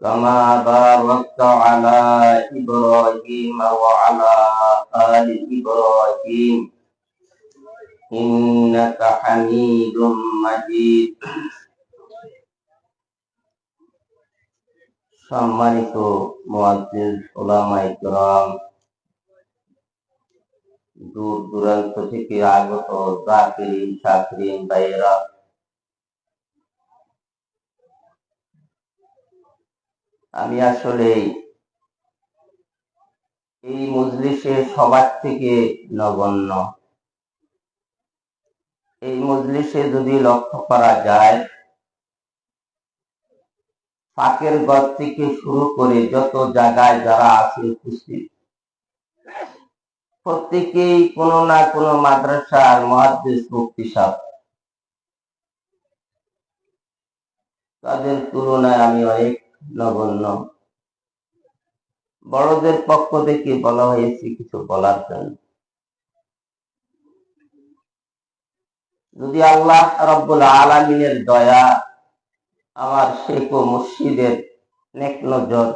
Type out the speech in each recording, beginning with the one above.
كما باركت على إبراهيم وعلى آل إبراهيم إنك حميد مجيد সম্মানিত মুয়াজ্জিজ ওলামা ইকরাম দূর দূরান্ত থেকে আগত জাকিরিন শাকরিন ভাইয়েরা আমি আসলে এই মজলিসে সবার থেকে নগণ্য। এই মজলিসে যদি লক্ষ্য করা যায়, ফাঁকের গড় থেকে শুরু করে যত জায়গায় যারা আছে উপস্থিত, প্রত্যেকেই কোনো না কোনো মাদ্রাসার মহাদেশ মুক্তি সাহ তাদের তুলনায় আমি অনেক নগণ্য। বড়দের পক্ষ থেকে বলা হয়েছে কিছু বলার জন্য। যদি আল্লাহ রব্বুল আলমিনের দয়া আমার শেখ ও মুর্শিদের নেক নজর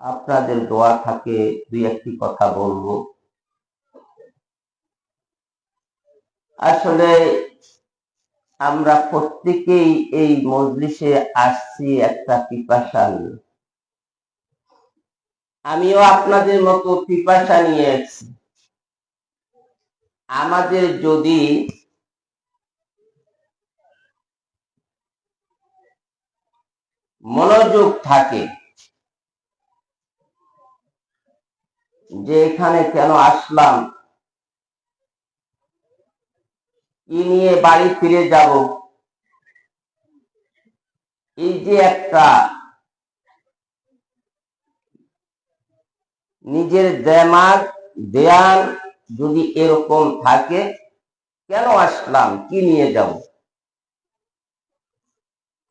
আপনাদের দোয়া থাকে, দুই একটি কথা বলব। আসলে আমরা প্রত্যেকেই এই মজলিসে আসছি একটা পিপাসা নিয়ে। আমিও আপনাদের মতো পিপাসা নিয়ে এসেছি। আমাদের যদি মনোযোগ থাকে, যে এখানে কেন আসলাম কি নিয়ে বাড়ি ফিরে যাব। এই যে একটা নিজের দেমাগ দেয়ান যদি এরকম থাকে, কেন আসলাম? কি নিয়ে যাব?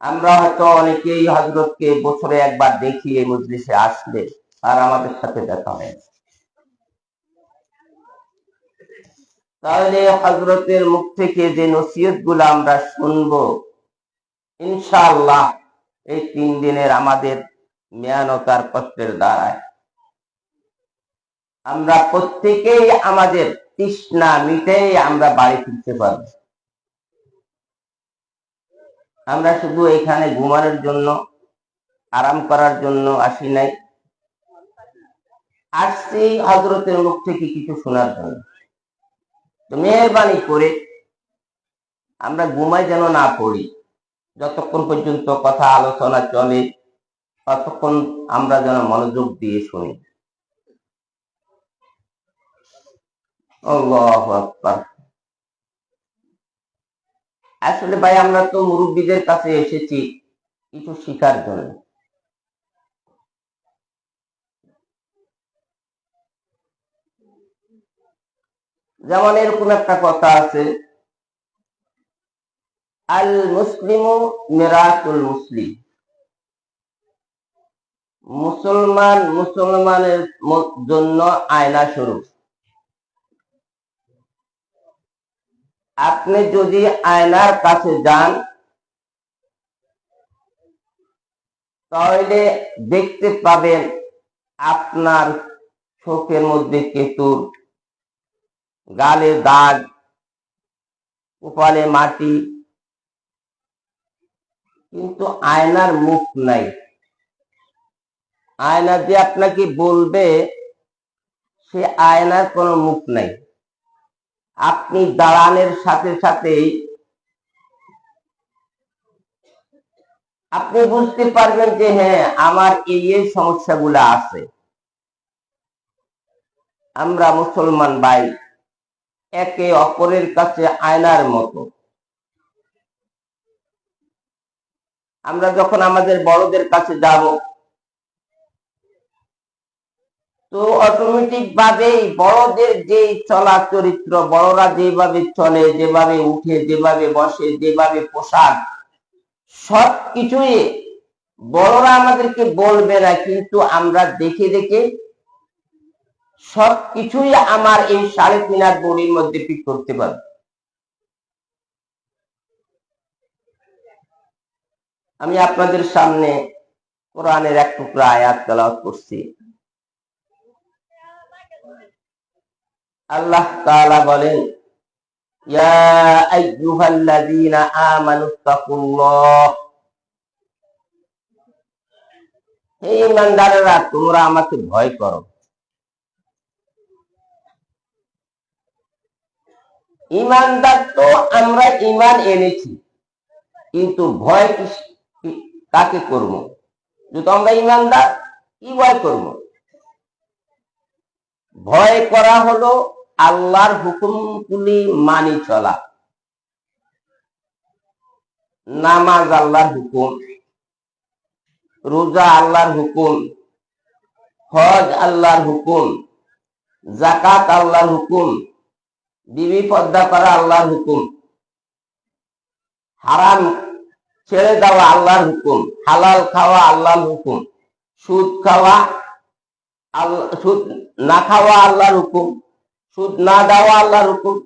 আমরা হয়তো অনেকেই হজরতকে বছরে একবার দেখি এই মজলিসে আসলে, আর আমাদের সাথে দেখা হয় তাহলে হজরতের মুখ থেকে যে নসিহতগুলো আমরা শুনব, ইনশাআল্লাহ এই তিন দিনের আমাদের মেয়ানতার কষ্টের দ্বারায়। আমরা প্রত্যেকেই আমাদের তৃষ্ণা মিটেই আমরা বাড়ি ফিরতে পারব। আমরা শুধু এখানে ঘুমানোর জন্য, আরাম করার জন্য আসি নাই। আসছি হজরতের মুখ থেকে কিছু শোনার জন্য। মেহরবানি করে আমরা ঘুমাই যেন না পড়ি। যতক্ষণ পর্যন্ত কথা আলোচনা চলে, ততক্ষণ আমরা যেন মনোযোগ দিয়ে শুনি। আসলে ভাই, আমরা তো মুরব্বীদের কাছে এসেছি কিছু শিখার জন্য। যেমন এরকম একটা কথা আছে আল মুসলিমু মেরাতুল মুসলিম। মুসলমান মুসলমানের জন্য আয়না স্বরূপ। আপনি যদি আয়নার কাছে যান, তাহলে দেখতে পাবেন আপনার চোখের মধ্যে কেতুর গালে দাগ, কপালে মাটি। কিন্তু আয়নার মুখ নাই। আয়না যে আপনাকে বলবে, সে আয়নার কোনো মুখ নাই। আপনি দাঁড়ানোর সাথে সাথেই আপনি বুঝতে পারবেন যে হ্যাঁ আমার এই এই সমস্যাগুলো আছে। আমরা মুসলমান ভাই একে অপরের কাছে আয়নার মতো। আমরা যখন আমাদের বড়দের কাছে যাব, তো অটোমেটিক ভাবেই বড়দের যে চলা চরিত্র বড়রা যেভাবে চলে, যেভাবে উঠে, যেভাবে বসে, যেভাবে পোশাক সব কিছুই বড়রা আমাদেরকে বলবে না, কিন্তু আমরা দেখে দেখে সব কিছুই আমার এই সাড়ে তিন হাত বড়ির মধ্যে পিক করতে পারবে। আমি আপনাদের সামনে কোরআনের এক টুকরা আয়াত তেলাওয়াত করছি। আল্লাহ তাআলা বলেন, ইয়া আইয়ুহাল্লাযীনা আমানুত্তাকুল্লাহ হে ইমানদারেরা তোমরা আমাকে ভয় করো। ইমানদার তো আমরা ইমান এনেছি, কিন্তু ভয় কাকে করব? যদি আমরা ইমানদার, কি ভয় করব? ভয় করা হলো আল্লাহর হুকুমগুলি মানি চলা। নামাজ আল্লাহর হুকুম, রোজা আল্লাহর হুকুম, হজ আল্লাহর হুকুম জাকাত আল্লাহর হুকুম বিবি পর্দা করা আল্লাহর হুকুম। হারাম ছেড়ে দেওয়া আল্লাহর হুকুম। হালাল খাওয়া আল্লাহর হুকুম। সুদ খাওয়া সুদ না খাওয়া আল্লাহর হুকুম। সুদ না দেওয়া আল্লাহর হুকুম।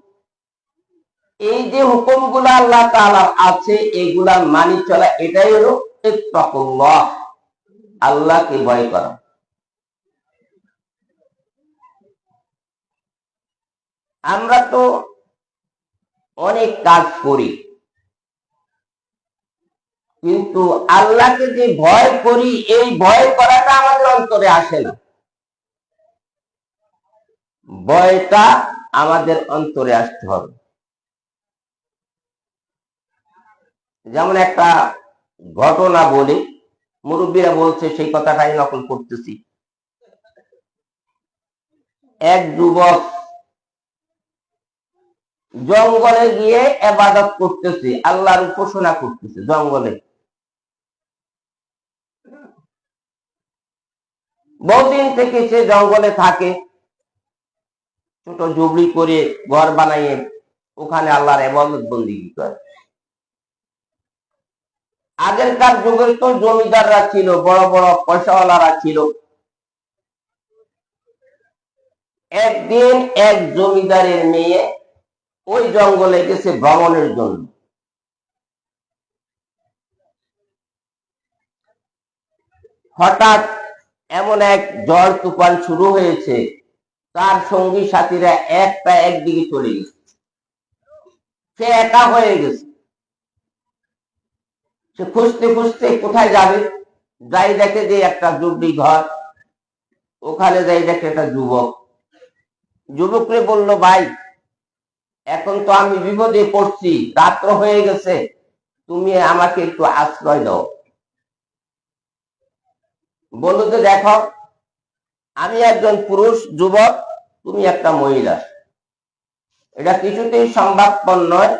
এই যে হুকুমগুলো আল্লাহ তাআলার আছে এগুলা মানি চলা এটাই হলো আল্লাহকে ভয় করা। আমরা তো অনেক কাজ করি। কিন্তু আল্লাহকে যে ভয় করি, এই ভয় করাটা আমাদের অন্তরে আসে না। ভয়টা আমাদের অন্তরে আসতে হবে। যেমন একটা ঘটনা বলে, মুরব্বীরা বলছে, সেই কথাটাই নকল করতেছি। এক যুবক জঙ্গলে গিয়ে এবাদত করতেছে, আল্লাহর উপাসনা করতেছে জঙ্গলে। বহুদিন থেকে সে জঙ্গলে থাকে। ছোট ঝুবড়ি করে ঘর বানাইয়ে ওখানে আল্লাহর এবাদত বন্দি করে? আগেরকার যুগে তো জমিদাররা ছিল, বড় বড় পয়সাওয়ালারা ছিল। একদিন এক জমিদারের মেয়ে ওই জঙ্গলে গেছে ভ্রমণের জন্য। হঠাৎ এমন এক ঝড় তুফান শুরু হয়েছে, তার সঙ্গী সাথীরা একটা একদিকে চলে গেছে। সে একা হয়ে গেছে। সে খুঁজতে খুঁজতে কোথায় যাবে? যাই দেখে যে একটা জুবলি ঘর, ওখানে যাই দেখে একটা যুবক। যুবকরে বলল, ভাই এখন তো আমি বিপদে পড়ছি, রাত্র হয়ে গেছে, তুমি আমাকে একটু আশ্রয় দাও। বলল যে দেখো, আমি একজন পুরুষ, যুবক, তুমি একটা মহিলা। এটা কিছুতেই সম্ভবপর নয়,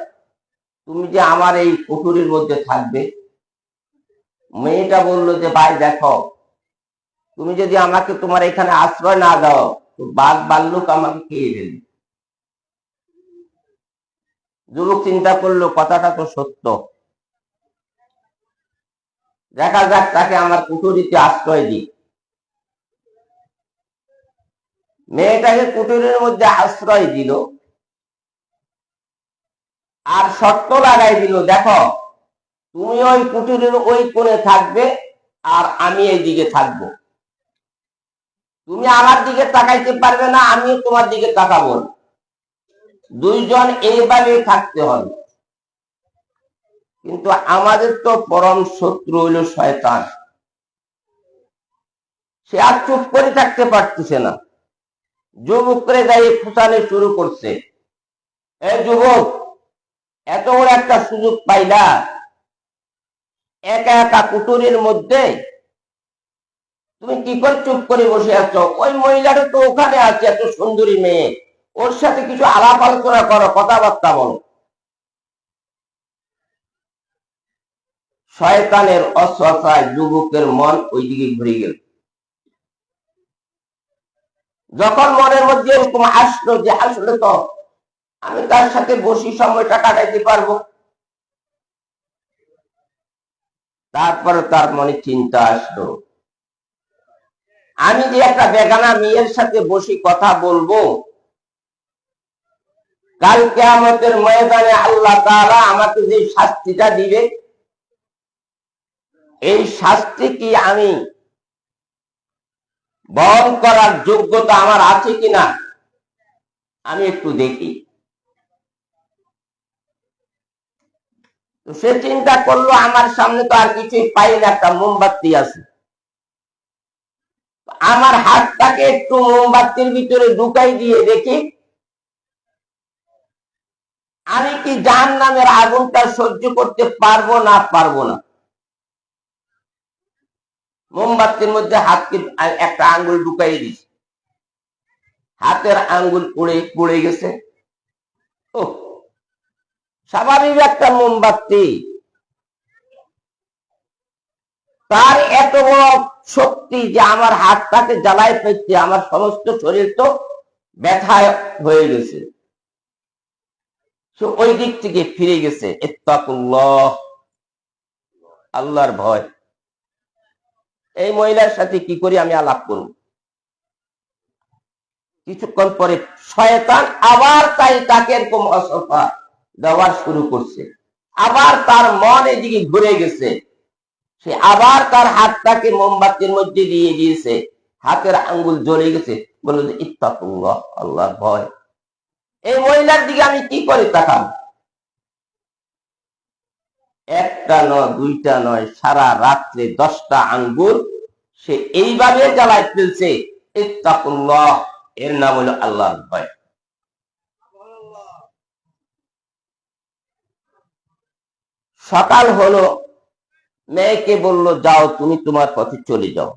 তুমি যে আমার এই পুকুরের মধ্যে থাকবে। মেয়েটা বলল যে, ভাই, দেখো, তুমি যদি আমাকে তোমার এখানে আশ্রয় না দাও, তো বাঘ বাল্লুক আমাকে খেয়ে ফেলবে। যুবক চিন্তা করল, কথাটা তো সত্য। দেখা যাক তাকে আমার কুটুরিতে আশ্রয় দিই মেয়েটাকে কুটুরের মধ্যে আশ্রয় দিল আর শর্ত লাগাই দিল, দেখো, তুমি ওই কুটুরের ওই কোণে থাকবে আর আমি এই দিকে থাকব। তুমি আমার দিকে তাকাইতে পারবে না, আমিও তোমার দিকে তাকাবো না। দুইজন এইভাবে থাকতে হবে। কিন্তু আমাদের তো পরম শত্রু হইল শয়তান। সে আর চুপ করে থাকতে পারতেছে না। যুবক করে দাঁড়িয়ে ফুসানে শুরু করছে। এ যুবক, এত বড় একটা সুযোগ পাইলা। একা একা কুটুরির মধ্যে তুমি কি করে চুপ করে বসে আছো? ওই মহিলাটা তো ওখানে আছে, এত সুন্দরী মেয়ে। ওর সাথে কিছু আলাপ আলোচনা করো, কথাবার্তা বলো। শয়তানের অশ্বাসায় যুবকের মন ওইদিকে ঘুরে গেল। যখন মনের মধ্যে এরকম আসলো যে, আসলে তো আমি তার সাথে বসি, সময়টা কাটাইতে পারব। তারপরে তার মনে চিন্তা আসলো। আমি যে একটা বেগানা মেয়ের সাথে বসি কথা বলব কাল কেয়ামতের ময়দানে আল্লাহ তাআলা আমাকে যে শাস্তিটা দিবে এই শাস্তি কি আমি বহন করার যোগ্যতা আমার আছে কিনা আমি একটু দেখি। সে চিন্তা করল, আমার সামনে তো আর কিছুই পাই না, একটা মোমবাতি আছে। আমার হাতটাকে একটু মোমবাতির ভিতরে ঢুকাই দিয়ে দেখি আমি কি জাহান নামের আগুনটা সহ্য করতে পারব না পারব না? মোমবাতির মধ্যে হাতকে একটা আঙ্গুল ঢুকাই দিছি হাতের আঙ্গুল পুড়ে পুড়ে গেছে। ও, স্বাভাবিক একটা মোমবাতি। তার এত বড় শক্তি যে আমার হাতটাকে জ্বালায় ফেলছে, আমার সমস্ত শরীর তো ব্যথায় হয়ে গেছে। সে ওই দিক থেকে ফিরে গেছে আল্লাহর ভয়। এই মহিলার সাথে কি করি আমি আলাপ করব? কিছুক্ষণ পরে শয়তান আবার তাই তাকে এরকম অসফা দেওয়া শুরু করছে। আবার তার মন এদিকে ঘুরে গেছে। সে আবার তার হাতটাকে মোমবাতির মধ্যে দিয়ে দিয়েছে। হাতের আঙ্গুল জ্বলে গেছে। বলল যে, ইত্তাকুল্লাহ, আল্লাহর ভয়। এই মহিলার দিকে আমি কি করে তাকাম একটা নয়, দুইটা নয়, সারা রাত্রে দশটা আঙ্গুর সে এইভাবে জ্বালায় ফেলছে এর নাম হলো আল্লাহর ভয়। সকাল হলো, মেয়েকে বলল, যাও, তুমি তোমার পথে চলে যাও।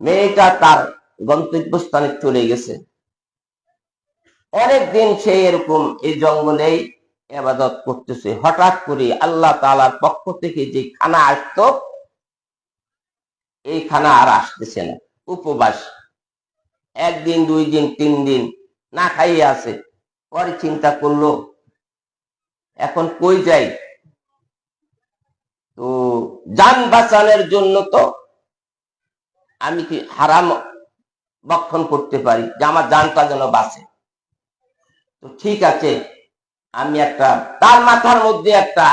মেয়েটা তার গন্তব্যস্থানে চলে গেছে। অনেকদিন সে এরকম এই জঙ্গলেই এবাদত করতেছে। হঠাৎ করে আল্লাহ তালার পক্ষ থেকে যে খানা আসতো, এই খানা আর আসতেছে না। উপবাস। একদিন, দুই দিন, তিন দিন না খাইয়ে আছে। পরে চিন্তা করল, এখন কই যাই? তো যান বাঁচানোর জন্য তো আমি কি হারাম বক্ষণ করতে পারি, যে আমার জানটা যেন বাঁচে। তো ঠিক আছে, আমি একটা, তার মাথার মধ্যে একটা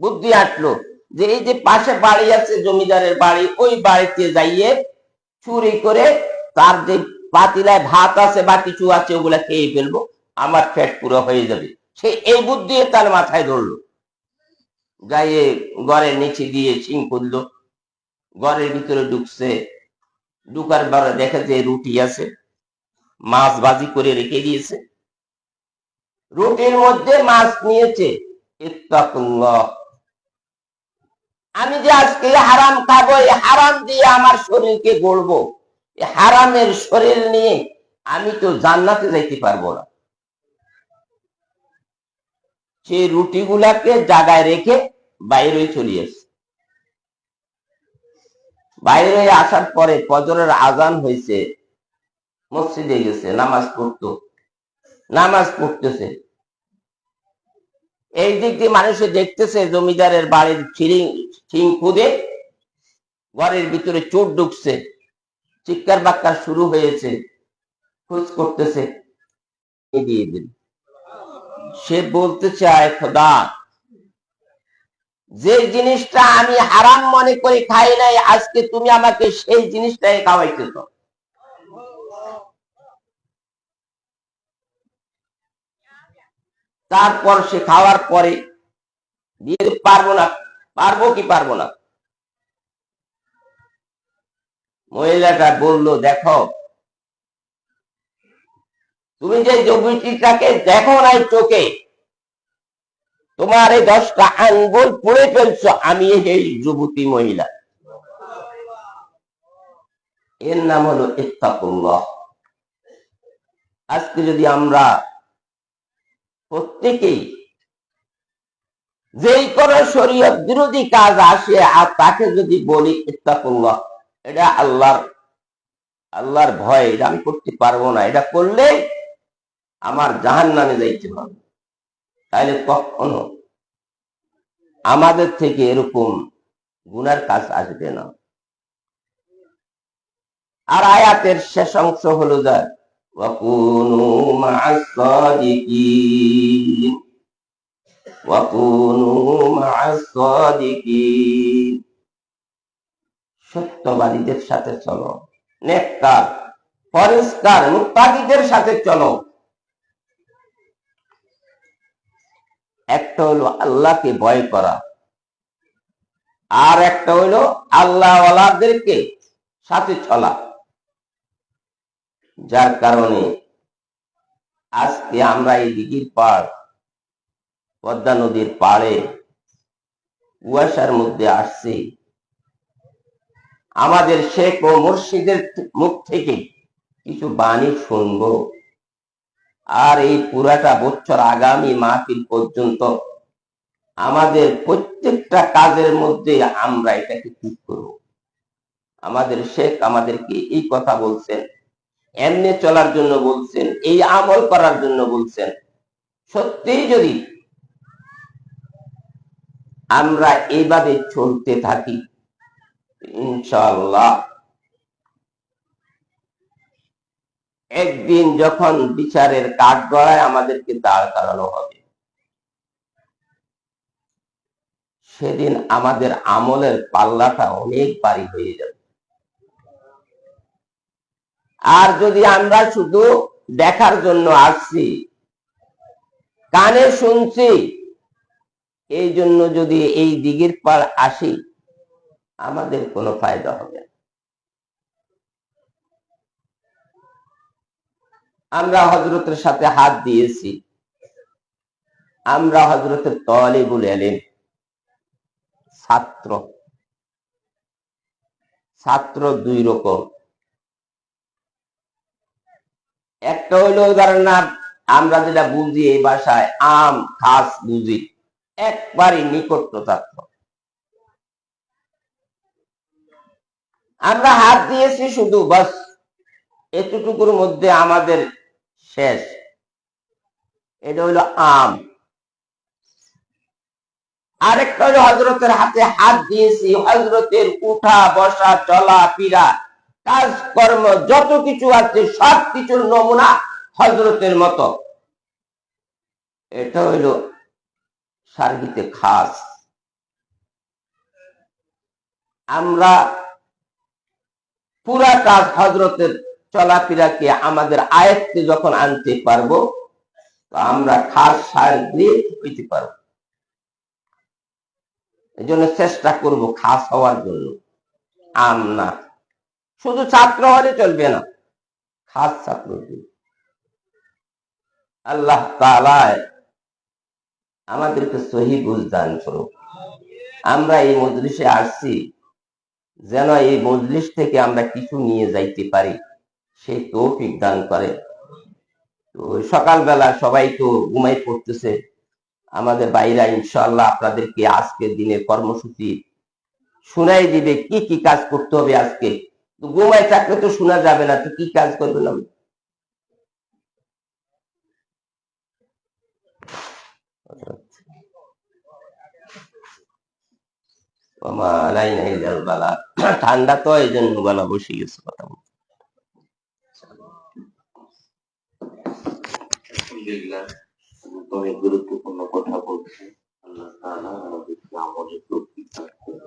বুদ্ধি আসলো যে এই যে পাশে বাড়ি আছে, জমিদারের বাড়ি, ওই বাড়িতে যাইয়ে চুরি করে তার যে পাতিলায় ভাত আছে বা কিছু আছে, ওগুলা খেয়ে ফেলব, আমার ফ্যাট পুরো হয়ে যাবে। সে এই বুদ্ধি তার মাথায় ধরলো। গায়ে ঘরের নিচে দিয়ে সিং করল ঘরের ভিতরে ঢুকছে ঢুকার বেলা দেখে যে রুটি আছে, মাছ বাজি করে রেখে দিয়েছে। রুটির মধ্যে মাছ নিয়েছে আমি যে আজকে হারাম খাব, এই হারাম দিয়ে আমার শরীরকে গড়বো হারামের শরীর নিয়ে আমি তো জান্নাতে যাইতে পারব না। সেই রুটিগুলাকে জায়গায় রেখে বাইরে চলে বাইরে আসার পরে ফজরের আজান হয়েছে, মসজিদে গেছে, নামাজ পড়তো। নামাজ পড়তেছে। এই দিক দিয়ে মানুষে দেখতেছে জমিদারের বাড়ির ছিরিং ছিং খুদে ঘরের ভিতরে চোর ঢুকছে। চিৎকার বাক্কার শুরু হয়েছে। খোঁজ করতেছে সে বলতে চায়, খোদা যে জিনিসটা আমি হারাম মনে করে, খাই নাই, আজকে তুমি আমাকে সেই জিনিসটাই খাওয়াইতেছ। তারপর সে খাওয়ার পরে পারব না, পারব কি পারব না? মহিলাটা বলল, দেখো, তুমি যে যুবতীটাকে দেখো নাই চোখে তোমার এই দশটা আঙ্গুল পুড়ে ফেলছো, আমি এই যুবতী মহিলা। এর নাম হলো আজকে যদি আমরা প্রত্যেকেই যেই করে শরীয়ত বিরোধী কাজ আসে, আর তাকে যদি বলি ইত্তাকুল্লাহ, এটা আল্লাহর আল্লাহর ভয়, এটা আমি করতে পারব না। এটা করলে আমার জাহান নামে যাইতে হবে। তাহলে কখনো আমাদের থেকে এরকম গুনার কাজ আসবে না। আর আয়াতের শেষ অংশ হলো যার সত্যবাদীদের সাথে চলো, নেককার পরিষ্কার মুক্তাকিদের সাথে চলো। একটা হলো আল্লাহকে ভয় করা। আর একটা হলো আল্লাহওয়ালাদেরকে সাথে চলা। যার কারণে আজকে আমরা এই দিঘির পাড়, পদ্মা নদীর পাড়ে কুয়াশার মধ্যে আসছি। আমাদের শেখ ও মুর্শিদের মুখ থেকে কিছু বাণী শুনব। আর এই পুরাটা বছর আগামী মাহফিল পর্যন্ত আমাদের প্রত্যেকটা কাজের মধ্যে আমরা এটাকে ঠিক করব। আমাদের শেখ আমাদেরকে এই কথা বলছেন, এমনি চলার জন্য বলছেন, এই আমল করার জন্য বলছেন। সত্যিই যদি আমরা এইভাবে চলতে থাকি ইনশাল্লাহ একদিন যখন বিচারের কাঠ গড়ায় আমাদেরকে দাঁড় করানো হবে সেদিন আমাদের আমলের পাল্লাটা অনেক বাড়ি হয়ে যাবে। আর যদি আমরা শুধু দেখার জন্য আসছি, কানে শুনছি, এই জন্য যদি এই দিঘির পার আসি, আমাদের কোনো ফায়দা হবে আমরা হজরতের সাথে হাত দিয়েছি। আমরা হজরতের তলে বলে এলেন ছাত্র। ছাত্র দুই রকম। একটা হইল উদাহরণ না, আমরা যেটা বুঝি এই ভাষায়, আম, খাস বুঝি, একবারই নিকট্য ছাত্র। আমরা হাত দিয়েছি শুধু, বাস এতটুকুর মধ্যে আমাদের শেষ। এটা হইল আম। আরেকটা হলো হজরতের হাতে হাত দিয়েছি হজরতের উঠা, বসা, চলা, ফিরা, কাজকর্ম, যত কিছু আছে সব কিছুর নমুনা হজরতের মতো। এটা হইল সার্গিতে খাস। আমরা পুরা কাজ হজরতের চলাফেরাকে আমাদের আয়ত্তে যখন আনতে পারব, তো আমরা খাস সার দিয়ে হইতে পারব। জন্য চেষ্টা করব খাস হওয়ার জন্য। আম না। শুধু ছাত্র হলে চলবে না। খাস ছাত্র আল্লাহ আমাদেরকে সহি বুঝদান আমরা এই মজলিসে আসছি যেন এই মজলিস থেকে আমরা কিছু নিয়ে যাইতে পারি। সেই তৌফিক দান করে। তো সকালবেলা সবাই তো ঘুমাই পড়তেছে। আমাদের বাইরা ইনশাল্লাহ আপনাদেরকে আজকের দিনের কর্মসূচি শুনাই দিবে, কি কি কাজ করতে হবে আজকে তো ঘুমাই থাকলে তো শোনা যাবে না, তো কি কাজ করবেন আমি বালা। ঠান্ডা তো, এই জন্য গলা বসে গেছে কথা বলতে। আলহামদুলিল্লাহ অনেক গুরুত্বপূর্ণ কথা বলছে আল্লাহ তাআলা আমাদেরকে আমলের তৌফিক দান করুন।